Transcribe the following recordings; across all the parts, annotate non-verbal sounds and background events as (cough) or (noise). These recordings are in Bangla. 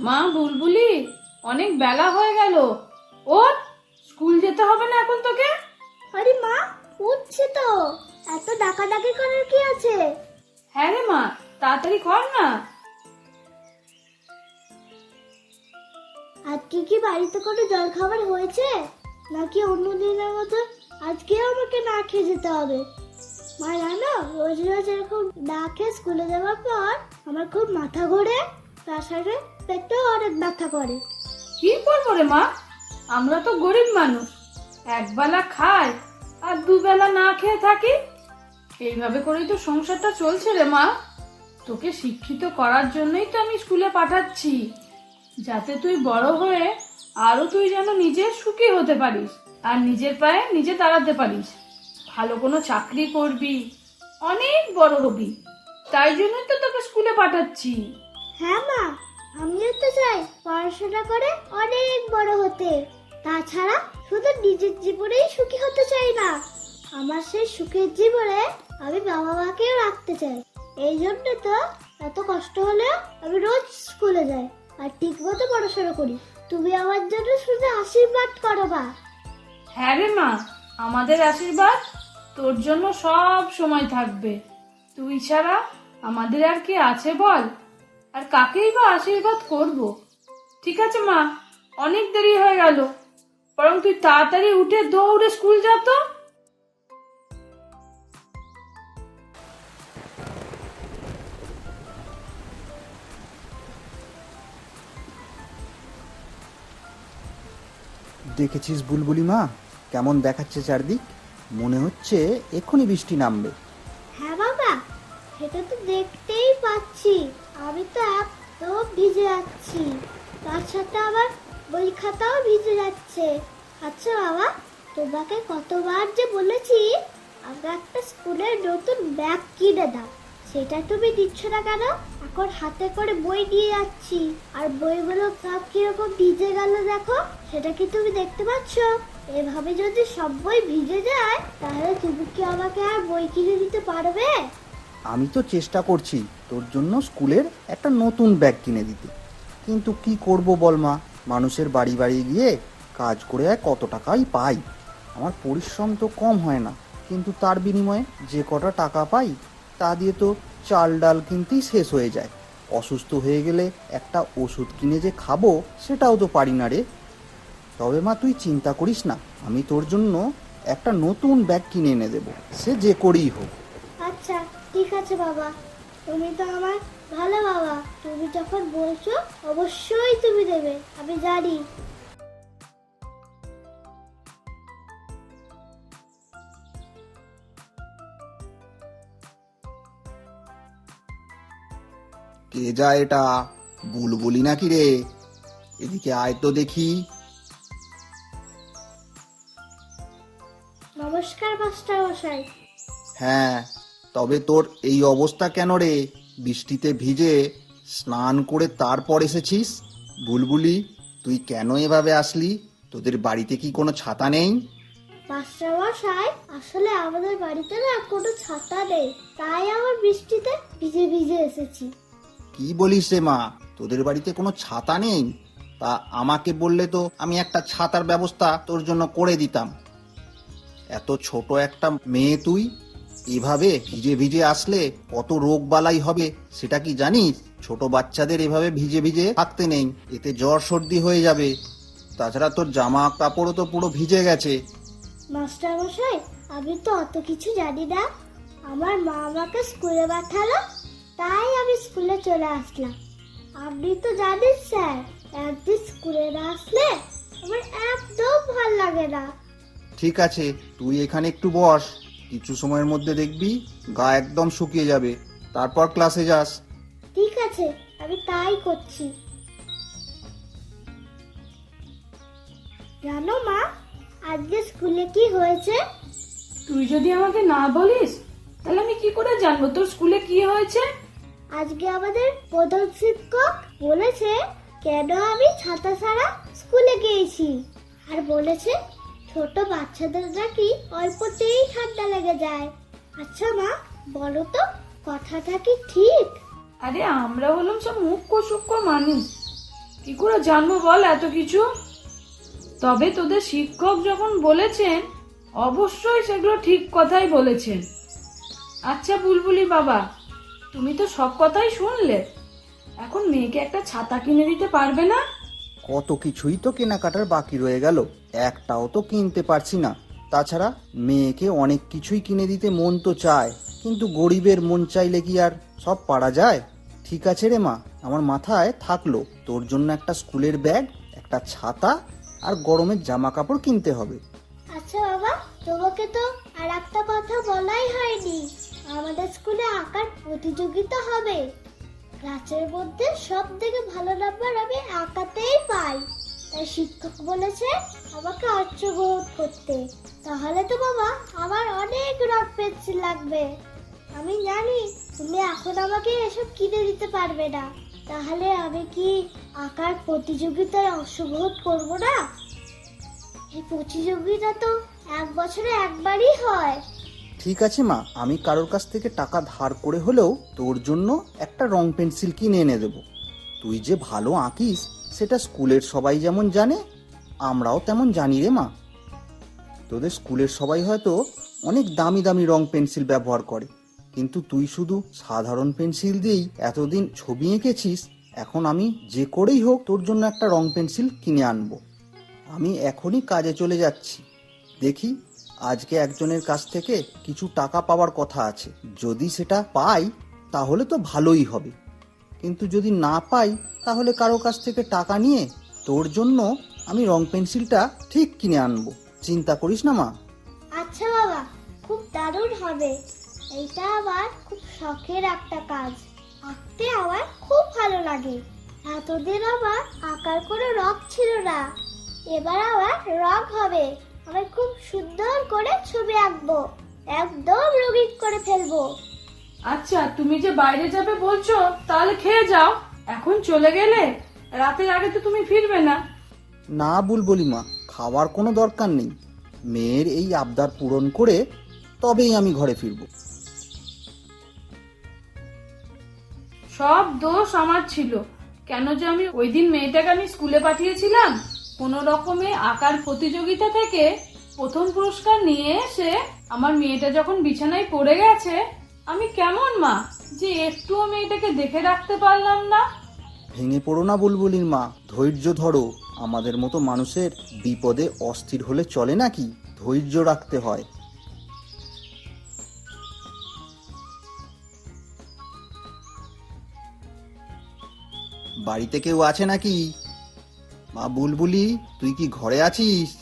মা বুলবুলি অনেক বেলা হয়ে গেল। ওর স্কুল যেতে হবে না এখন তোকে? আরে মা উঠছে তো। এত ডাকাডাকি করার কি আছে? হ্যাঁ রে মা তাড়াতাড়ি কর না। আজকে কি বাড়িতে কোনো জল খাবার হয়েছে? নাকি অন্য দিনের মতো আজকে আমাকে না খেয়ে যেতে হবে? মা জানো রোজ রোজ এরকম না খেয়ে স্কুলে যাওয়ার পর আমার খুব মাথা ঘোরে তার সাথে পেটেও অনেক ব্যথা করে। কি করব রে মা? আমরা তো গরিব মানুষ। একবেলা খাই আর দুবেলা না খেয়ে থাকি? এইভাবে করেই তো সংসারটা চলছে রে মা। তোকে শিক্ষিত করার জন্যই তো আমি স্কুলে পাঠাচ্ছি। যাতে তুই বড় হয়ে আরও তুই যেন নিজে সুখী হতে পারিস আর নিজের পায়ে নিজে দাঁড়াতে পারিস। ভালো কোনো চাকরি করবি অনেক বড় হবি। তাই জন্যই তো তোকে স্কুলে পাঠাচ্ছি। হ্যাঁ মা আমিও তো চাই পড়াশোনা করে অনেক বড় হতে। তাছাড়া শুধু নিজের জীবনেই সুখী হতে চাই না। আমার সেই সুখের জীবনে আমি বাবা মাকেও রাখতে চাই। এই জন্য তো এত কষ্ট হলেও আমি রোজ স্কুলে যাই আর ঠিক মতো পড়াশোনা করি। তুমি আমার জন্য শুধু আশীর্বাদ করো মা। হ্যাঁ রে মা, আমাদের আশীর্বাদ তোর জন্য সব সময় থাকবে। তুই ছাড়া আমাদের আর কি আছে বল? আর কাকেই বা আশীর্বাদ করব? ঠিক আছে মা। অনেক দেরি হয়ে গেল। বরং তুই তাড়াতাড়ি উঠে দৌড়ে স্কুল যা তো। দেখেছিস বুলবুলি মা? কেমন দেখাচ্ছে চারদিক? মনে হচ্ছে এক্ষুনি বৃষ্টি নামবে। হ্যাঁ বাবা সেটা তো দেখতেই পাচ্ছি। আমি তো একদম ভিজে যাচ্ছি তার সাথে আবার বই খাতাও ভিজে যাচ্ছে। আচ্ছা বাবা, তোমাকে কতবার যে বলেছি, আমরা একটা স্কুলের নতুন ব্যাগ কিনে দাও। সেটা তুমি দিচ্ছ না কেন? এখন হাতে করে বই নিয়ে যাচ্ছি। আর বইগুলো সব কীরকম ভিজে গেল দেখো, সেটা কি তুমি দেখতে পাচ্ছ? এভাবে যদি সব বই ভিজে যায়, তাহলে তুমি কি আমাকে আর বই কিনে দিতে পারবে? আমি তো চেষ্টা করছি তোর জন্য স্কুলের একটা নতুন ব্যাগ কিনে দিতে। কিন্তু কি করব বল মা? মানুষের বাড়ি বাড়ি গিয়ে কাজ করে আর কত টাকাই পাই। আমার পরিশ্রম তো কম হয় না, কিন্তু তার বিনিময়ে যে কটা টাকা পাই, তা দিয়ে তো চাল ডাল কিনতেই শেষ হয়ে যায়। অসুস্থ হয়ে গেলে একটা ওষুধ কিনে যে খাব, সেটাও তো পারি না রে। তবে মা, তুই চিন্তা করিস না, আমি তোর জন্য একটা নতুন ব্যাগ কিনে এনে দেবো। সে যে করেই হোক। আচ্ছা। ঠিক আছে বাবা। তুমি তো আমার ভালো বাবা। তুমি যখন বলছো অবশ্যই তুমি দেবে। আমি জানি। কে যা এটা? বুলবুলি নাকি রে? এদিকে আয় তো দেখি। নমস্কার মাস্টার মশাই হ্যাঁ। তবে তোর এই অবস্থা কেন রে? বৃষ্টিতে ভিজে স্নান করে তারপর এসেছিস? বুলবুলি তুই কেন এভাবে আসলি? তোদের বাড়িতে কি কোনো ছাতা নেই? মাস্টার মশাই আসলে আমাদের বাড়িতে না কোনো ছাতা নেই। তাই আমার বৃষ্টিতে ভিজে ভিজে এসেছি। কি বলিস রে মা তোদের বাড়িতে কোনো ছাতা নেই? তা আমাকে বললে তো আমি একটা ছাতার ব্যবস্থা তোর জন্য করে দিতাম। এত ছোট একটা মেয়ে তুই এভাবে ভিজে ভিজে আসলে কত রোগ বালাই হবে সেটা কি জানিস? ছোট বাচ্চাদের এভাবে ভিজে ভিজে থাকতে নেই। এতে জ্বর সর্দি হয়ে যাবে। তাছাড়া তোর জামা কাপড়ও তো পুরো ভিজে গেছে। মাস্টার মশাই আমি তো অত কিছু জানি না। আমার মা আমাকে স্কুলে পাঠালো তাই আমি স্কুলে চলে আসলাম। আপনি তো জানেন স্যার একদিন স্কুলে না আসলে আমার একদম ভালো লাগে না। ঠিক আছে তুই এখানে একটু বস। কিছু সময়ের মধ্যে দেখবি গা একদম শুকিয়ে যাবে। তারপর ক্লাসে যাস। ঠিক আছে আমি তাই করছি। জানো মা আজকে স্কুলে কি হয়েছে? তুই যদি আমাকে না বলিস তাহলে আমি কি করে জানব? তোর স্কুলে কি হয়েছে? আজকে আমাদের প্রধান শিক্ষক বলেছে কেন আমি ছাতা ছাড়া স্কুলে গিয়েছি। আর বলেছে ছোট বাচ্চাদের নাকি অল্পতেই ঠান্ডা লেগে যায়। আচ্ছা মা বলো তো কথাটা কি ঠিক? আরে আমরা হলাম সব মুখ্য সূক্ষ্ম মানুষ। কি করে জানব বল এত কিছু? তবে তোদের শিক্ষক যখন বলেছেন অবশ্যই সেগুলো ঠিক কথাই বলেছেন। আচ্ছা বুলবুলি বাবা তুমি তো সব কথাই শুনলে। এখন মেয়েকে একটা ছাতা কিনে দিতে পারবে না? কত কিছুই তো কেনাকাটার বাকি রয়ে গেল। একটাও তো কিনতে পারছি না। তাছাড়া মেয়েকে অনেক কিছুই কিনে দিতে মন তো চায়, কিন্তু গরিবের মন চাইলে কি আর সব পারা যায়? ঠিক আছে রে মা, আমার মাথায় থাকল, তোর জন্য একটা স্কুলের ব্যাগ, একটা ছাতা আর গরমের জামা কাপড় কিনতে হবে। আচ্ছা বাবা, তোমাকে তো আর একটা কথা বলাই হয়নি। আমাদের স্কুলে আঁকার প্রতিযোগিতা হবে। মধ্যে সব থেকে ভালো নাম্বার আমি আঁকাতেই পাই। তাই শিক্ষক বলেছে আমাকে অংশগ্রহণ করতে। তাহলে তো বাবা, আমার অনেক রক পেন্সিল লাগবে। আমি জানি তুমি এখন আমাকে এসব কিনে দিতে পারবে না। তাহলে আমি কি আঁকার প্রতিযোগিতায় অংশগ্রহণ করব না? এই প্রতিযোগিতা তো এক বছরে একবারই হয়। ঠিক আছে মা, আমি কারোর কাছ থেকে টাকা ধার করে হলেও তোর জন্য একটা রং পেন্সিল কিনে এনে দেব। তুই যে ভালো আঁকিস, সেটা স্কুলের সবাই যেমন জানে আমরাও তেমন জানি রে মা। তোদের স্কুলের সবাই হয়তো অনেক দামি দামি রং পেন্সিল ব্যবহার করে, কিন্তু তুই শুধু সাধারণ পেন্সিল দিয়েই এতদিন ছবি এঁকেছিস, এখন আমি যে করেই হোক তোর জন্য একটা রং পেন্সিল কিনে আনব। আমি এখনই কাজে চলে যাচ্ছি। দেখি, আজকে একজনের কাছ থেকে কিছু টাকা পাওয়ার কথা আছে। যদি সেটা পাই, তাহলে তো ভালোই হবে। কিন্তু যদি না পাই, তাহলে কারও কাছ থেকে টাকা নিয়ে তোর জন্য আমি রং পেন্সিলটা ঠিক কিনে আনব। চিন্তা করিস না মা। আচ্ছা বাবা খুব দারুণ হবে। এইটা আমার খুব শখের একটা কাজ। আঁকতে আমার খুব ভালো লাগে। এতদিন আমার আঁকার কোনো রং ছিল না। এবার আবার রং হবে। আমি খুব সুন্দর করে ছবি আঁকবো। একদম রঙিন করে ফেলব। আচ্ছা তুমি যে বাইরে যাবে বলছো তাহলে খেয়ে যাও। এখন চলে গেলে রাতের আগে তো তুমি ফিরবে না। না বুলবলি মা খাওয়ার কোনো দরকার নেই। মেয়ের এই আবদার পূরণ করে তবেই আমি ঘরে ফিরবো। সব দোষ আমার ছিল। কেন যে আমি ওই দিন মেয়েটাকে আমি স্কুলে পাঠিয়েছিলাম? কোন রকমে আঁকার প্রতিযোগিতা থেকে প্রথম পুরস্কার নিয়ে এসে আমার মেয়েটা যখন বিছানায় পড়ে গেছে আমি কেমন মা যে একটুও মেয়েটাকে দেখে রাখতে পারলাম না? ভেঙে পড়ো না বুলবুলির মা ধৈর্য ধরো। আমাদের মতো মানুষের বিপদে অস্থির হলে চলে নাকি? ধৈর্য রাখতে হয়। বাড়িতে কেউ আছে নাকি? মা বুলবুলি, তুই কি ঘরে আছিস?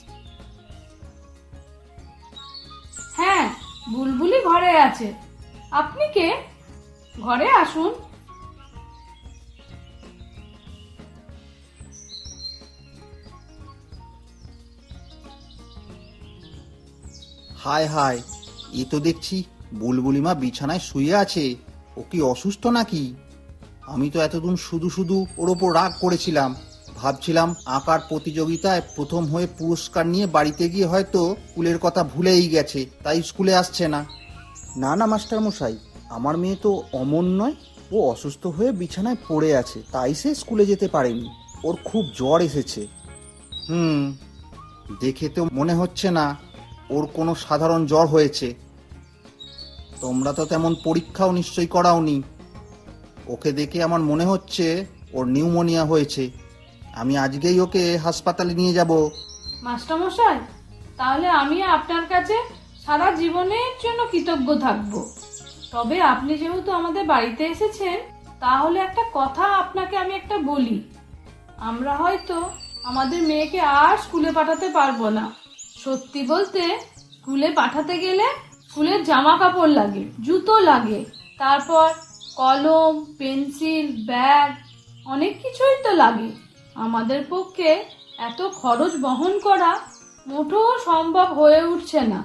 হ্যাঁ বুলবুলি ঘরে আছে। আপনি কে? ঘরে আসুন। হায় হায়, এ তো দেখছি বুলবুলি মা বিছানায় শুয়ে আছে, ও কি অসুস্থ নাকি? আমি তো এতদিন শুধু শুধু ওর ওপর রাগ করেছিলাম, ভাবছিলাম আঁকার প্রতিযোগিতায় প্রথম হয়ে পুরস্কার নিয়ে বাড়িতে গিয়ে হয়তো স্কুলের কথা ভুলেই গেছে, তাই স্কুলে আসছে না। না না, মাস্টার মশাই, আমার মেয়ে তো অমন নয়, ও অসুস্থ হয়ে বিছানায় পড়ে আছে, তাই সে স্কুলে যেতে পারেনি, ওর খুব জ্বর এসেছে। হুম, দেখে তো মনে হচ্ছে না ওর কোনো সাধারণ জ্বর হয়েছে। তোমরা তো তেমন পরীক্ষাও নিশ্চয়ই করাওনি। ওকে দেখে আমার মনে হচ্ছে ওর নিউমোনিয়া হয়েছে। আমি আজকেই ওকে হাসপাতালে নিয়ে যাব। মাস্টারমশাই, তাহলে আমি আপনার কাছে সারা জীবনের জন্য কৃতজ্ঞ থাকব। তবে আপনি যেহেতু আমাদের বাড়িতে এসেছেন, তাহলে একটা কথা আপনাকে আমি একটা বলি। আমরা হয়তো আমাদের মেয়েকে আর স্কুলে পাঠাতে পারব না। সত্যি বলতে স্কুলে পাঠাতে গেলে স্কুলের জামা কাপড় লাগে, জুতো লাগে। তারপর কলম, পেন্সিল, ব্যাগ, অনেক কিছুই তো লাগে। আমাদের পক্ষে এত খরচ বহন করা মোটেও সম্ভব হয়ে উঠছে না।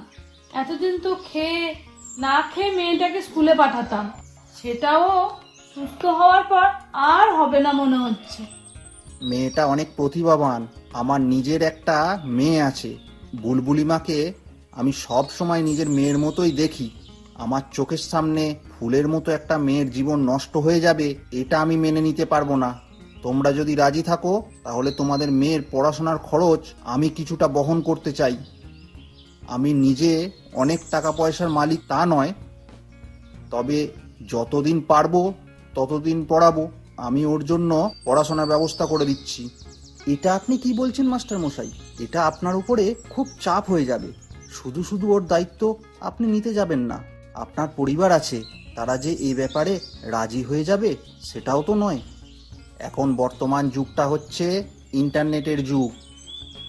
এতদিন তো খেয়ে, না খেয়ে মেয়েটাকে স্কুলে পাঠাতাম। সেটাও সুস্থ হওয়ার পর আর হবে না মনে হচ্ছে। মেয়েটা অনেক প্রতিভাবান। আমার নিজের একটা মেয়ে আছে। বুলবুলিমাকে আমি সব সময় নিজের মেয়ের মতোই দেখি। আমার চোখের সামনে ফুলের মতো একটা মেয়ের জীবন নষ্ট হয়ে যাবে, এটা আমি মেনে নিতে পারব না। তোমরা যদি রাজি থাকো, তাহলে তোমাদের মেয়ের পড়াশোনার খরচ আমি কিছুটা বহন করতে চাই। আমি নিজে অনেক টাকা পয়সার মালিক তা নয়, তবে যতদিন পারব, ততদিন পড়াবো। আমি ওর জন্য পড়াশোনার ব্যবস্থা করে দিচ্ছি। এটা আপনি কি বলছেন মাস্টার মশাই এটা আপনার উপরে খুব চাপ হয়ে যাবে। শুধু শুধু ওর দায়িত্ব আপনি নিতে যাবেন না। আপনার পরিবার আছে, তারা যে এই ব্যাপারে রাজি হয়ে যাবে সেটাও তো নয়। এখন বর্তমান যুগটা হচ্ছে ইন্টারনেটের যুগ।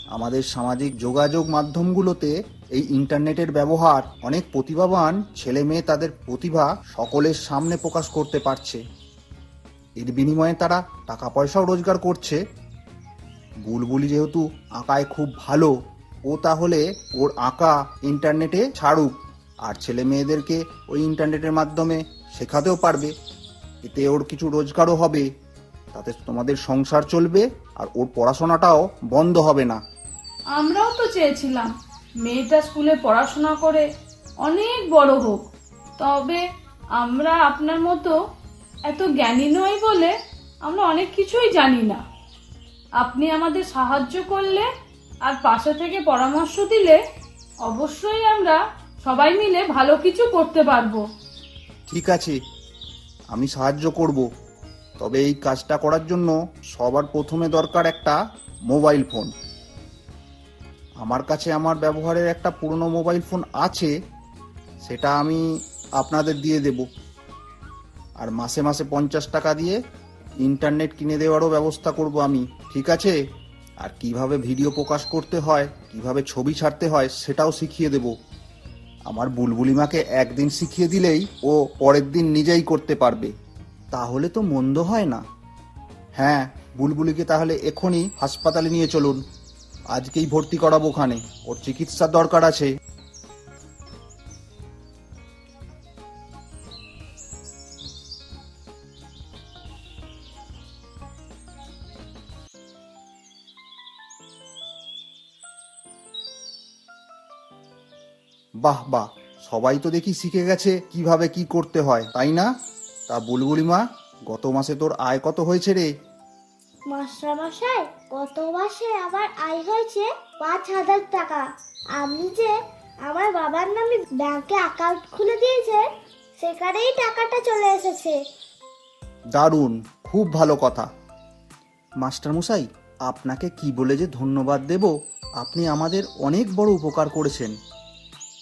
আমাদের সামাজিক যোগাযোগ মাধ্যমগুলোতে এই ইন্টারনেটের ব্যবহার অনেক প্রতিভাবান ছেলে মেয়ে তাদের প্রতিভা সকলের সামনে প্রকাশ করতে পারছে। এর বিনিময়ে তারা টাকা পয়সাও রোজগার করছে বুলবুলি যেহেতু আঁকায় খুব ভালো, ও তাহলে ওর আঁকা ইন্টারনেটে ছাড়ুক। আর ছেলে মেয়েদেরকে ওই ইন্টারনেটের মাধ্যমে শেখাতেও পারবে। এতে ওর কিছু রোজগারও হবে। তাতে তোমাদের সংসার চলবে আর ওর পড়াশোনাটাও বন্ধ হবে না। আমরাও তো চেয়েছিলাম, মেয়েটা স্কুলে পড়াশোনা করে অনেক বড় হোক। তবে আমরা আপনার মতো এত জ্ঞানী নই বলে আমরা অনেক কিছুই জানি না। আপনি আমাদের সাহায্য করলে আর পাশে থেকে পরামর্শ দিলে অবশ্যই আমরা সবাই মিলে ভালো কিছু করতে পারব। ঠিক আছে, আমি সাহায্য করব। তবে এই কাজটা করার জন্য সবার প্রথমে দরকার একটা মোবাইল ফোন। আমার কাছে আমার ব্যবহারের একটা পুরনো মোবাইল ফোন আছে, সেটা আমি আপনাদের দিয়ে দেব। আর মাসে মাসে পঞ্চাশ টাকা দিয়ে ইন্টারনেট কিনে দেওয়ারও ব্যবস্থা করব আমি, ঠিক আছে? আর কীভাবে ভিডিও প্রকাশ করতে হয়, কীভাবে ছবি ছাড়তে হয়, সেটাও শিখিয়ে দেব। আমার বুলবুলিমাকে একদিন শিখিয়ে দিলেই ও পরের দিন নিজেই করতে পারবে। তাহলে তো মন্দ হয় না। হ্যাঁ বুলবুলিকে তাহলে এখনই হাসপাতালে নিয়ে চলুন। আজকেই ভর্তি করাবো ওখানে। ওর চিকিৎসার দরকার আছে। বাহ বাহ। সবাই তো দেখি শিখে গেছে কীভাবে কি করতে হয় তাই না? তা বুলবুলি মা গত মাসে তোর আয় কত হয়েছে রে? মাস্টারমশাই গত মাসে আমার আয় হয়েছে পাঁচ হাজার টাকা। আপনি যে আমার বাবার নামে ব্যাংকে অ্যাকাউন্ট খুলে দিয়েছেন সেখানেই টাকাটা চলে এসেছে। দারুণ খুব ভালো কথা। মাস্টার মশাই আপনাকে কি বলে যে ধন্যবাদ দেব? আপনি আমাদের অনেক বড় উপকার করেছেন।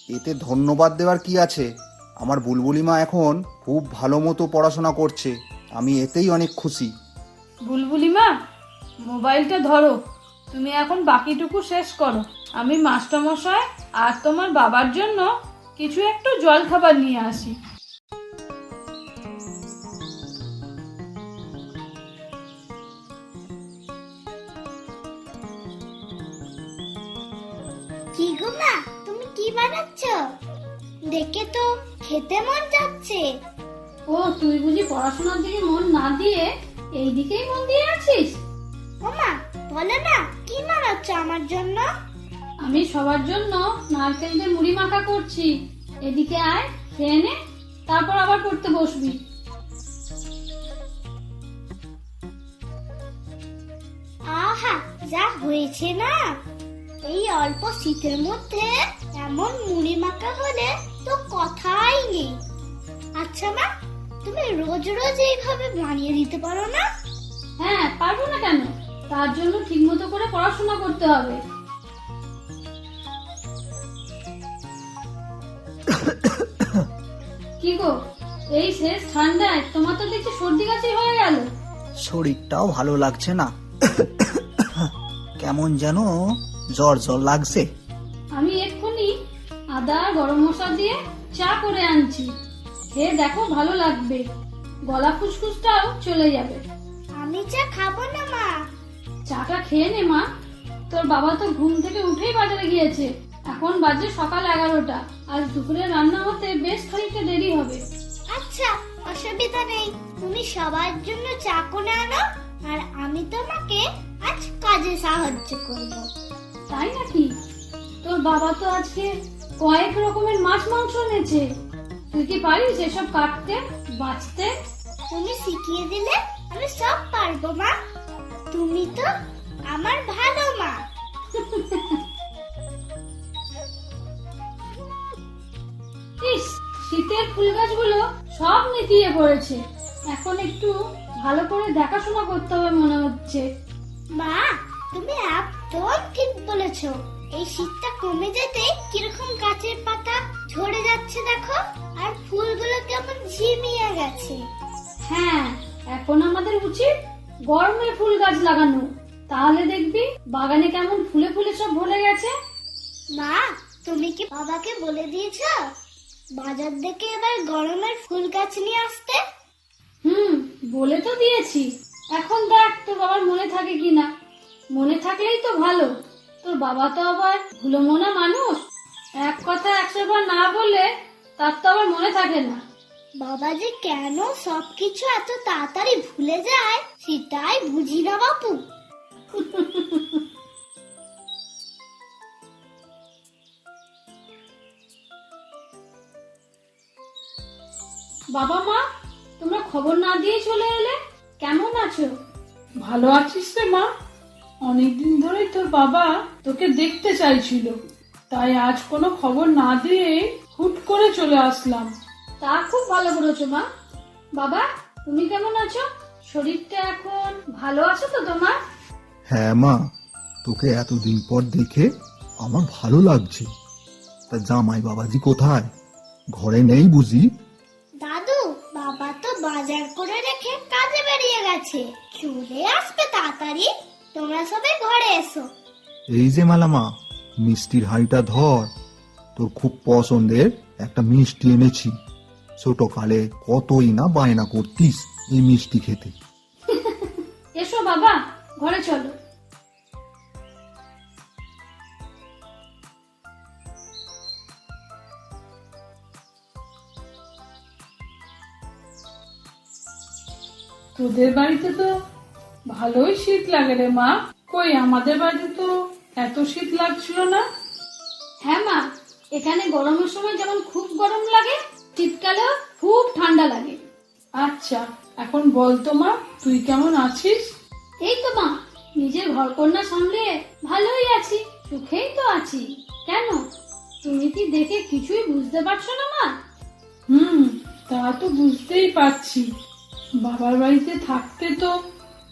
এতে ধন্যবাদ দেওয়ার কি আছে? আমার বুলবুলিমা এখন খুব ভালো মতো পড়াশোনা করছে। আমি এতেই অনেক খুশি। বুলবুলিমা, মোবাইলটা ধরো। তুমি এখন বাকিটুকু শেষ করো। আমি মাস্টারমশাই আর তোমার বাবার জন্য কিছু একটু জল খাবার নিয়ে আসি। খেতে মন যাচ্ছে ও তুই বুঝি পড়াশোনার দিকে মন না দিয়ে এই দিকেই মন দিয়ে আছিস? মামা বলো না কি বানাচ্ছ আমার জন্য? আমি সবার জন্য নারকেল দিয়ে মুড়ি মাখা করছি। এদিকে আয় খেয়ে নে তারপর আবার পড়তে বসবি। আহা যা হয়েছে না। এই অল্প শীতের মধ্যে এমন মুড়ি মাখা হলে তো কথাই নেই। আচ্ছা মা তুমি রোজ রোজ এইভাবে বানিয়ে দিতে পারো না? হ্যাঁ পারব না কেন? তার জন্য ঠিকমতো করে পড়াশোনা করতে হবে। কি গো এই শেষ ঠান্ডায় তোমার তো দেখছি সর্দি কাশি হয়ে গেল। শরীরটাও ভালো লাগছে না। কেমন যেন জ্বর জ্বর লাগছে। আমি আদা গরম মশলা দিয়ে চা করে আনছি। খেয়ে দেখো ভালো লাগবে। গলা ফুসফুসটাও চলে যাবে। আমি চা খাব না মা। চাটা খেয়ে নে মা। তোর বাবা তো ঘুম থেকে উঠেই বাজারে গিয়েছে। এখন বাজে সকাল এগারোটা। আজ দুপুরে রান্না হতে বেশ খানিকটা দেরি হবে। আচ্ছা অসুবিধা নেই। তুমি সবার জন্য চা করে আনো আর আমি তোমাকে আজ কাজে সাহায্য করব। তাই নাকি? তোর বাবা তো আজকে কয়েক রকমের মাছ মাংস এনেছে। তুই কি পারিস এসব কাটতে বাঁচতে? তুমি শিখিয়ে দিলে আমি সব পারব মা। তুমি তো আমার ভালো মা। ইস শীতের ফুল গাছগুলো সব নেতিয়ে পড়েছে। এখন একটু ভালো করে দেখাশোনা করতে হবে মনে হচ্ছে। মা তুমি একদম ঠিক বলেছ। এই শীতটা কমে যেতে কীরকম গাছের পাতা ঝরে যাচ্ছে দেখো? আর ফুলগুলো কেমন ঝিমিয়ে গেছে। হ্যাঁ এখন আমাদের উচিত গরমে ফুল গাছ লাগানো। তাহলে দেখবি বাগানে কেমন ফুলে ফুলে সব ভরে গেছে। মা তুমি কি বাবাকে বলে দিয়েছ? বাজার থেকে এবার গরমের ফুল গাছ নিয়ে আসতে? হুম বলে তো দিয়েছি। এখন দেখ তোর বাবার মনে থাকে কিনা। মনে থাকলেই তো ভালো। তোর বাবা তো আবার ভুলো মনা মানুষ। এক কথা একশো বার না বলে তার তো আবার মনে থাকে না। বাবা যে কেন সবকিছু এত তাড়াতাড়ি ভুলে যায় সেটাই বুঝি না বাপু। বাবা মা তোমরা খবর না দিয়ে চলে এলে কেমন আছো? ভালো আছিস রে মা। অনেকদিন ধরেই তোর বাবা তোকে দেখতে চাইছিল। তাই আজ কোনো খবর না দিয়ে হুট করে চলে আসলাম। তা খুব ভালো করেছ মা। বাবা তুমি কেমন আছো? শরীরটা এখন ভালো আছে তো তোমার? হ্যাঁ মা তোকে এতদিন পর দেখে আমার ভালো লাগছে। তা জামাই বাবাজি কোথায়? ঘরে নেই বুঝি? দাদু বাবা তো বাজার করে রেখে কাজে বেরিয়ে গেছে। চলে আসবে তাড়াতাড়ি। তোমরা সবাই ঘরে এসো। এই যে মালামা মিষ্টির হাঁড়িটা ধর। তোর খুব পছন্দের একটা মিষ্টি এনেছি। ছোটকালে কতই না বায়না করতিস এই মিষ্টি খেতে। (laughs) এসো বাবা ঘরে চলো। তোদের বাড়িতে তো ভালোই শীত লাগে রে মা। কই আমাদের বাড়িতে তো এত শীত লাগছিল না? হ্যাঁ মা এখানে গরমের সময় যেমন খুব গরম লাগে শীতকালেও খুব ঠান্ডা লাগে। আচ্ছা এখন বল তো মা তুই কেমন আছিস? এই তো মা নিজের ঘর কন্যা সামলে ভালোই আছি সুখেই তো আছি। কেন? তুমি কি দেখে কিছুই বুঝতে পারছ না মা? হুম তা তো বুঝতেই পারছি। বাবার বাড়িতে থাকতে তো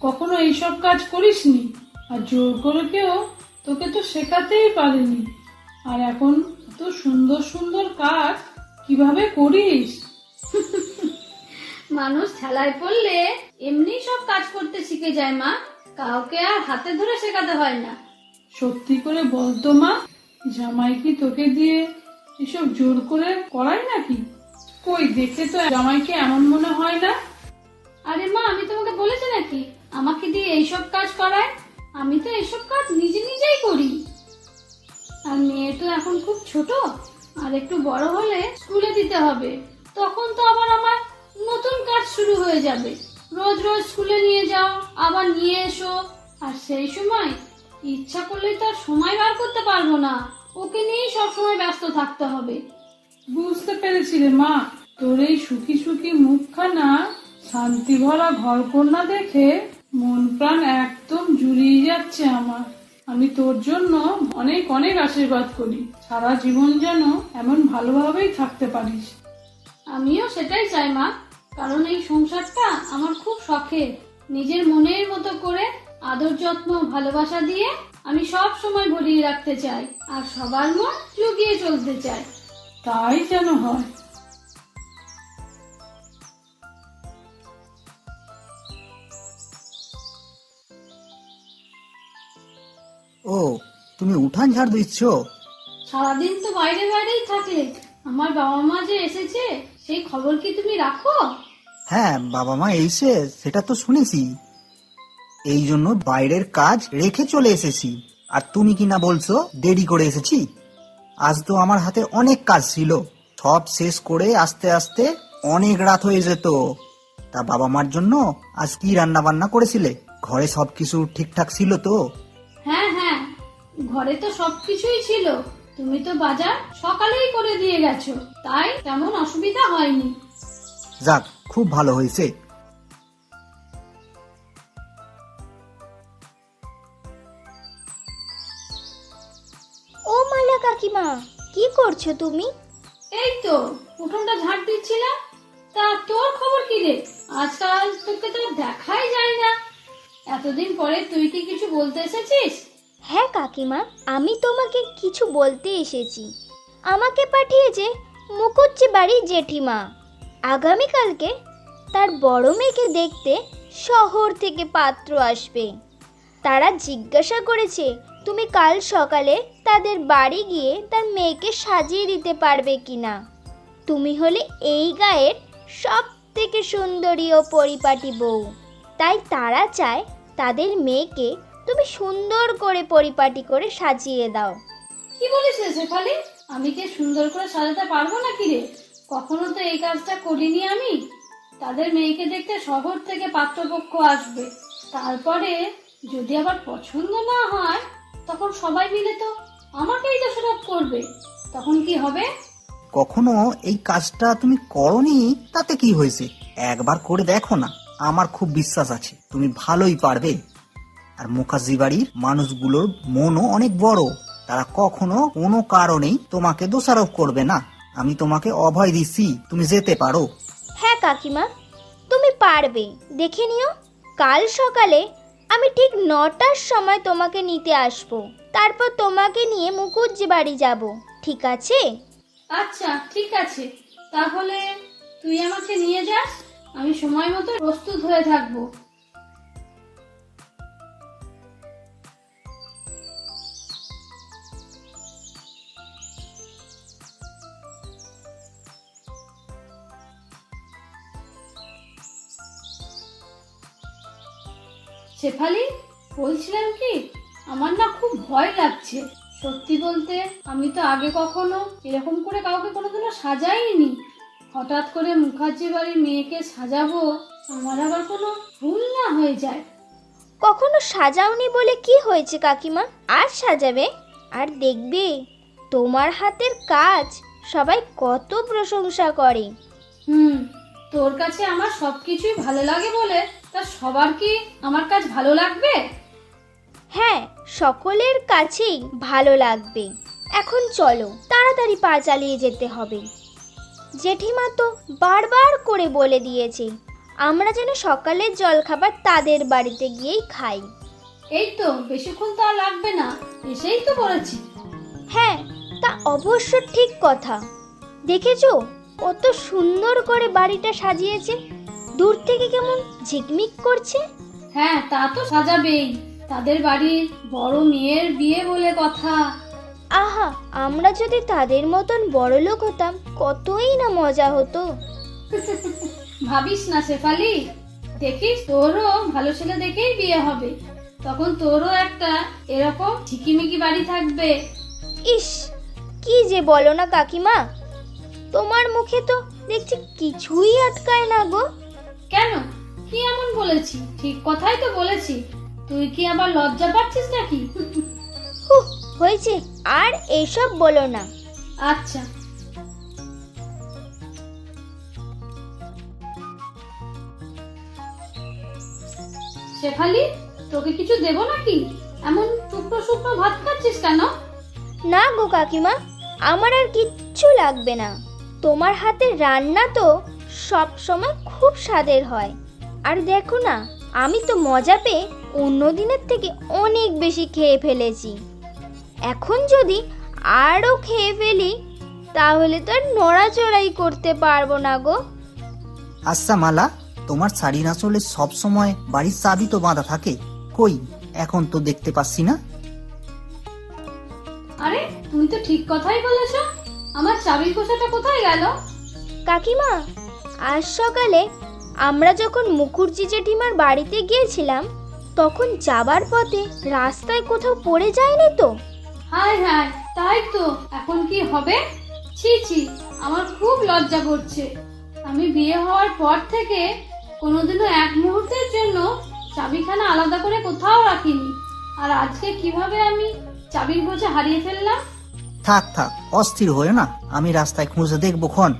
কখনো এইসব কাজ করিসনি? আর জোর করে কেউ তোকে তো শেখাতেই পারেনি। আর এখন তো সুন্দর সুন্দর কাজ কীভাবে করিস? মানুষ ঠেলায় পড়লে এমনি সব কাজ করতে শিখে যায় মা। কাউকে আর হাতে ধরে শেখাতে হয় না। সত্যি করে বলতো মা জামাই কি তোকে দিয়ে এসব জোর করে করায় নাকি? কই দেখে তো জামাইকে এমন মনে হয় না? আরে মা আমি তোমাকে বলেছি নাকি? আমাকে দিয়ে এইসব কাজ করায়? আমি তো এইসব কাজ নিজে নিজেই করি। আর মেয়ে তো এখন খুব ছোট, আর একটু বড় হলে স্কুলে দিতে হবে। তখন তো আবার আমার নতুন কাজ শুরু হয়ে যাবে। রোজ রোজ স্কুলে নিয়ে যাও, আবার নিয়ে এসো। আর সেই সময় ইচ্ছা করলে তো আর সময় বার করতে পারব না। ওকে নিয়েই সবসময় ব্যস্ত থাকতে হবে। বুঝতে পেরেছি রে মা। তোর এই সুখী সুখী মুখখানা শান্তি ভরা ঘর কন্যা দেখে মন প্রাণ একদম জুড়িয়ে যাচ্ছে আমার। আমি তোর জন্য অনেক অনেক আশীর্বাদ করি। সারা জীবন যেন এমন ভালোভাবেই থাকতে পারিস। আমিও সেটাই চাই মা। কারণ এই সংসারটা আমার খুব শখের। নিজের মনের মতো করে আদর যত্ন ভালোবাসা দিয়ে আমি সব সময় ভরিয়ে রাখতে চাই। আর সবার মন জুগিয়ে চলতে চাই। তাই যেন হয়। ও তুমি উঠান ঝাড় দিচ্ছ? সারাদিন তো বাইরে বাইরেই থাকলে আমার বাবা মা যে এসেছে সেই খবর কি তুমি রাখো? হ্যাঁ বাবা মা এসে সেটা তো শুনেছি। এই জন্য বাইরের কাজ রেখে চলে এসেছি। আর তুমি কি না বলছো দেরি করে এসেছি? আজ তো আমার হাতে অনেক কাজ ছিল। সব শেষ করে আস্তে আস্তে অনেক রাত হয়ে যেত। তা বাবা মার জন্য আজ কি রান্না বান্না করেছিলে? ঘরে সবকিছু ঠিকঠাক ছিল তো? ঘরে তো সবকিছুই ছিল। তুমি তো বাজার সকালেই করে দিয়ে গেছো। তাই তেমন অসুবিধা হয়নি। যাক খুব ভালো হয়েছে। ও মালা কাকিমা কি করছ তুমি? এই তো উঠোনটা ঝাড় দিচ্ছিলাম। তা তোর খবর কি রে? আজকাল তোকে তো দেখাই যায় না। এতদিন পরে তুই কি কিছু বলতে এসেছিস? হ্যাঁ কাকিমা, আমি তোমাকে কিছু বলতে এসেছি। আমাকে পাঠিয়েছে মুকুজ্জি বাড়ির জেঠিমা। আগামীকালকে তার বড় মেয়েকে দেখতে শহর থেকে পাত্র আসবে। তারা জিজ্ঞাসা করেছে, তুমি কাল সকালে তাদের বাড়ি গিয়ে তার মেয়েকে সাজিয়ে দিতে পারবে কি না তুমি হলে এই গায়ের সব থেকে সুন্দরী ও পরিপাটি বউ। তাই তারা চায় তাদের মেয়েকে তুমি সুন্দর করে পরিপাটি করে সাজিয়ে দাও। কি বলিস শেফালি? আমি কি সুন্দর করে সাজাতে পারব না কি রে? কখনো তো এই কাজটা করিনি আমি। তাদের মেয়েকে দেখতে শহর থেকে পাত্রপক্ষ আসবে। তারপরে যদি আবার পছন্দ না হয় তখন সবাই মিলে তো আমাকেই দোষারোপ করবে। তখন কি হবে? কখনো এই কাজটা তুমি করনি? তাতে কি হয়েছে? একবার করে দেখো না। আমার খুব বিশ্বাস আছে। তুমি ভালোই পারবে। আর মুখার্জি বাড়ির মানুষগুলোর মনও অনেক বড়। তারা কখনো কোনো কারণেই তোমাকে দোষারোপ করবে না। আমি তোমাকে অভয় দিচ্ছি তুমি যেতে পারো। হ্যাঁ কাকিমা তুমি পারবে দেখে নিও কাল সকালে আমি ঠিক নটার সময় তোমাকে নিতে আসব। তারপর তোমাকে নিয়ে মুকুজ্জি বাড়ি যাব। ঠিক আছে? আচ্ছা ঠিক আছে। তাহলে তুই আমাকে নিয়ে যাস আমি সময় মতো প্রস্তুত হয়ে থাকব। শেফালি বলছিলাম কি আমার না খুব ভয় লাগছে। সত্যি বলতে আমি তো আগে কখনো এরকম করে কাউকে কোনোদিনও সাজাইনি। হঠাৎ করে মুখার্জি বাড়ির মেয়েকে সাজাবো আমার আবার কোনো ভুল না হয়ে যায়। কখনো সাজাওনি বলে কি হয়েছে কাকিমা? আর সাজাবে? আর দেখবে তোমার হাতের কাজ সবাই কত প্রশংসা করে। হুম তোর কাছে আমার সবকিছুই ভালো লাগে বলে তা সবার কি আমার কাজ ভালো লাগবে? হ্যাঁ সকলের কাছেই ভালো লাগবে। এখন চলো তাড়াতাড়ি পা চালিয়ে যেতে হবে। জেঠিমা তো বারবার করে বলে দিয়েছে আমরা যেন সকালের জলখাবার তাদের বাড়িতে গিয়েই খাই। এই তো বেশিক্ষণ তো আর লাগবে না এসেই তো বলেছি। হ্যাঁ তা অবশ্য ঠিক কথা। দেখেছ কত সুন্দর করে বাড়িটা সাজিয়েছে দূর থেকে কেমন ঝিকমিক করছে? হ্যাঁ তা তো সাজাবেই। তাদের বাড়ির বড় মেয়ের বিয়ে বলে কথা। আহা আমরা যদি তাদের মতন বড় লোক হতাম কতই না মজা হতো। ভাবিস না শেফালি? দেখিস তোরও ভালো ছেলে দেখেই বিয়ে হবে। তখন তোরও একটা এরকম ঝিকিমিকি বাড়ি থাকবে। ইস কি যে বলো না কাকিমা। তোমার মুখে তো দেখছি কিছুই আটকায় না গো। কেন? কি এমন বলেছি? ঠিক কথাই তো বলেছি। তুই কি আবার লজ্জা পাচ্ছিস নাকি? হয়েছে। আর এসব বলো না। আচ্ছা। শেফালি তোকে কিছু দেবো নাকি? এমন শুকনো শুকনো ভাত খাচ্ছিস কেন? না গো কাকিমা আমার আর কিচ্ছু লাগবে না। তোমার হাতের রান্না তো সব সময় খুব স্বাদের হয়। আর দেখো না আমি তো মজা পেয়ে অন্য দিনের থেকে অনেক বেশি খেয়ে ফেলেছি। এখন যদি আরও খেয়ে ফেলি তাহলে তো আর নড়াচড়াই করতে পারব না গো। আচ্ছা মালা তোমার শাড়ি নাচলে সব সময় বাড়ির চাবি তো বাঁধা থাকে কই? এখন তো দেখতে পাচ্ছি না। আরে তুমি তো ঠিক কথাই বলেছ। আমার চাবির কোষাটা কোথায় গেল? কাকিমা আজ সকালে আমরা যখন মুখুর্জি জেঠিমার বাড়িতে গিয়েছিলাম তখন যাবার পথে রাস্তায় কোথাও পড়ে যায়নি তো? হায় হায় তাই তো। এখন কি হবে? ছি ছি আমার খুব লজ্জা করছে। আমি বিয়ে হওয়ার পর থেকে কোনোদিনও এক মুহূর্তের জন্য চাবিখানা আলাদা করে কোথাও রাখিনি। আর আজকে কীভাবে আমি চাবির গোছা হারিয়ে ফেললাম? থাক থাক অস্থির হয়ে না। আমি রাস্তায় খুঁজে দেখব ক্ষণ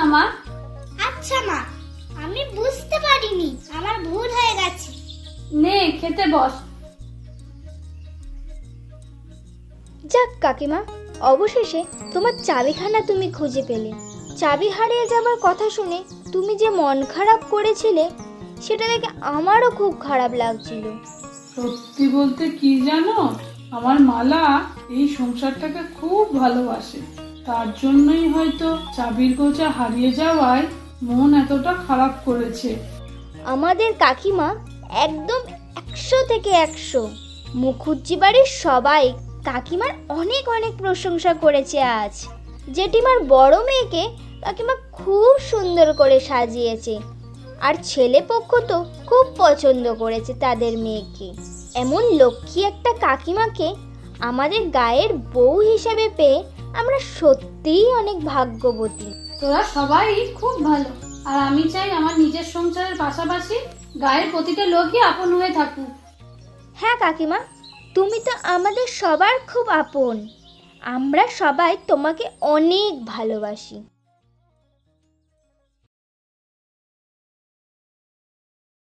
না মা? আচ্ছা মা। আমি বুঝতে পারিনি। আমার ভুল হয়ে গেছে। নে খেতে বস। যাক কাকিমা অবশেষে তোমার চাবিখানা তুমি খুঁজে পেলে। চাবি হারিয়ে যাবার কথা শুনে তুমি যে মন খারাপ করেছিলে সেটা দেখে আমারও খুব খারাপ লাগছিল। সত্যি বলতে কি জানো? আমার মালা এই সংসারটাকে খুব ভালোবাসে। তার জন্যই হয়তো চাবির গোচা হারিয়ে যাওয়ায় মন এতটা খারাপ করেছে। আমাদের কাকিমা একদম একশো থেকে একশো। মুখুজ্জি বাড়ির সবাই কাকিমার অনেক অনেক প্রশংসা করেছে আজ। জেঠিমার বড় মেয়েকে কাকিমা খুব সুন্দর করে সাজিয়েছে। আর ছেলে পক্ষ তো খুব পছন্দ করেছে তাদের মেয়েকে। এমন লক্ষ্মী একটা কাকিমাকে আমাদের গায়ের বউ হিসেবে পেয়ে আমরা সত্যিই অনেক ভাগ্যবতী। তোরা সবাই খুব ভালো আর আমি চাই আমার নিজের সংসারের পাশাপাশি গায়ের প্রতিটা লোকই আপন হয়ে থাকুক। হ্যাঁ কাকিমা তুমি তো আমাদের সবার খুব আপন। আমরা সবাই তোমাকে অনেক ভালোবাসি।